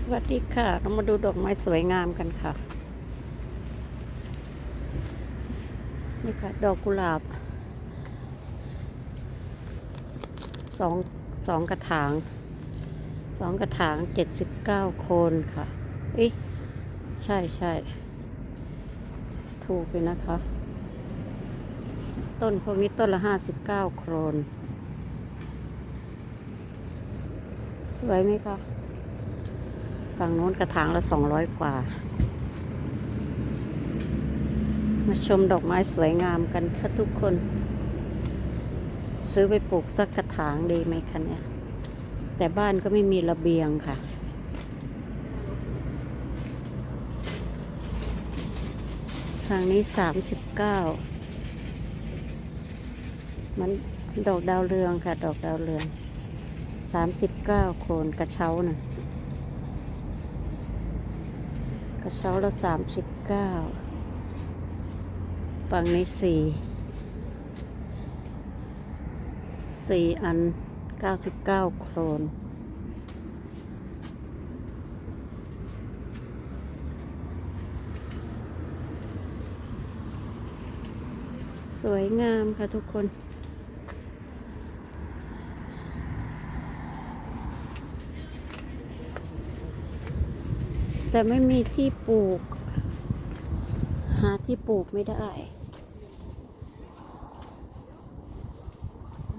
สวัสดีค่ะ เรามาดูดอกไม้สวยงามกันค่ะ นี่ค่ะ ดอกกุหลาบสองสองกระถางสองกระถางเจ็ดสิบเก้าโคนค่ะอิใช่ใช่ถูกเลยนะคะ ต้นพวกนี้ต้นละห้าสิบเก้าโครนสวยไหมคะ ฝั่งโน้นกระถางละสองร้อยกว่า มาชมดอกไม้สวยงามกันค่ะทุกคน ซื้อไปปลูกสักกระถางดีไหมคะเนี่ย แต่บ้านก็ไม่มีระเบียงค่ะทางนี้สามสิบเก้ามันดอกดาวเรืองค่ะ ดอกดาวเรืองสามสิบเก้าโคนกระเช้าน่ะ กระเช้าละสามสิบเก้าฝั่งนี้สี่สี่อันเก้าสิบเก้าโครนสวยงามค่ะทุกคน แต่ไม่มีที่ปลูก หาที่ปลูกไม่ได้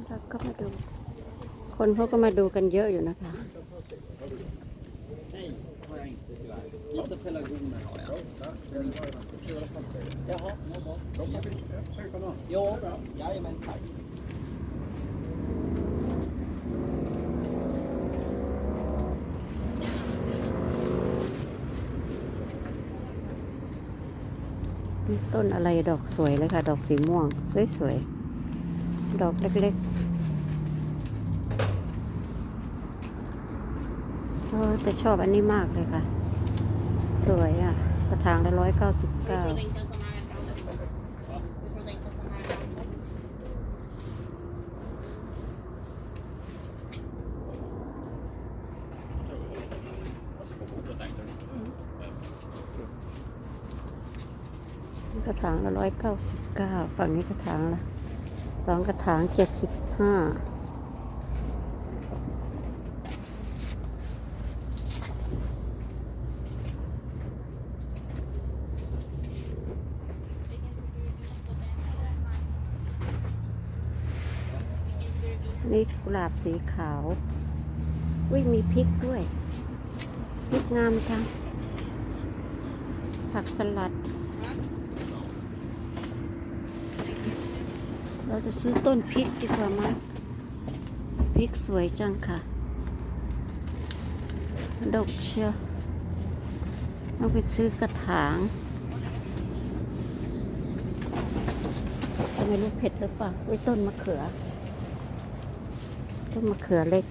เราก็มาดู คนเขาก็มาดูกันเยอะอยู่นะคะ ต้นอะไรดอกสวยเลยค่ะ ดอกสีม่วง สวยๆ ดอกเล็กๆเออแต่ชอบอันนี้มากเลยค่ะ สวยอะ กระถางละร้อยเก้าสิบเก้า กระถางละร้อยเก้าสิบเก้าฝั่งนี้กระถางละสองกระถางเจ็ดสิบห้านี่กุหลาบสีขาว อุ้ยมีพริกด้วย พริกงามจัง ผักสลัด เราจะซื้อต้นพริกดีกว่ามั้งพริกสวยจังค่ะ ดกเชียวต้องไปซื้อกระถางจะไม่รู้เผ็ดหรือเปล่าไว้ยต้นมะเขือ ต้นมะเขือเล็ก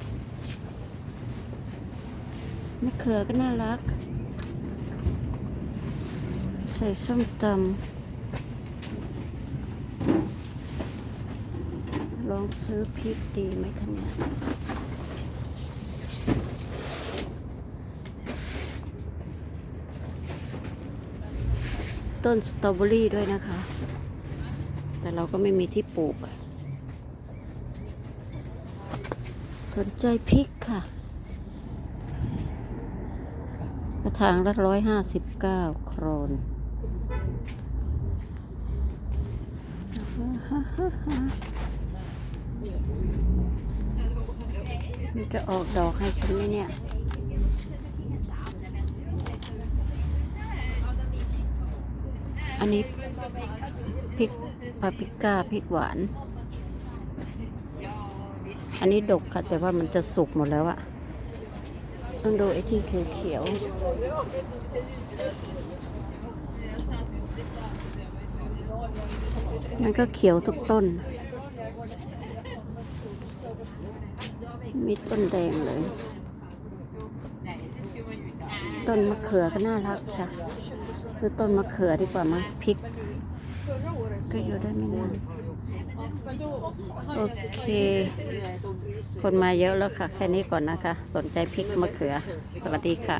มะเขือก็น่ารัก ใส่ส้มตำ ลองซื้อพริกดีไหมคะเนี่ยต้นสตรอเบอรี่ด้วยนะคะ แต่เราก็ไม่มีที่ปลูก สนใจพริกค่ะ กระถางละร้อยห้าสิบเก้าโครน มันจะออกดอกให้ฉันไหมเนี่ยอันนี้พริกปาปริก้าพริกหวาน อันนี้ดกค่ะ แต่ว่ามันจะสุกหมดแล้วอะต้องดูไอ้ที่เขียวๆมันก็เขียวทุกต้น มีต้นแดงเลย ต้นมะเขือก็น่ารักจ้ะคือต้นมะเขือดีกว่ามั้งพริก ก็อยู่ได้ไม่นานโอเค คนมาเยอะแล้วค่ะ แค่นี้ก่อนนะคะ สนใจพริกมะเขือ สวัสดีค่ะ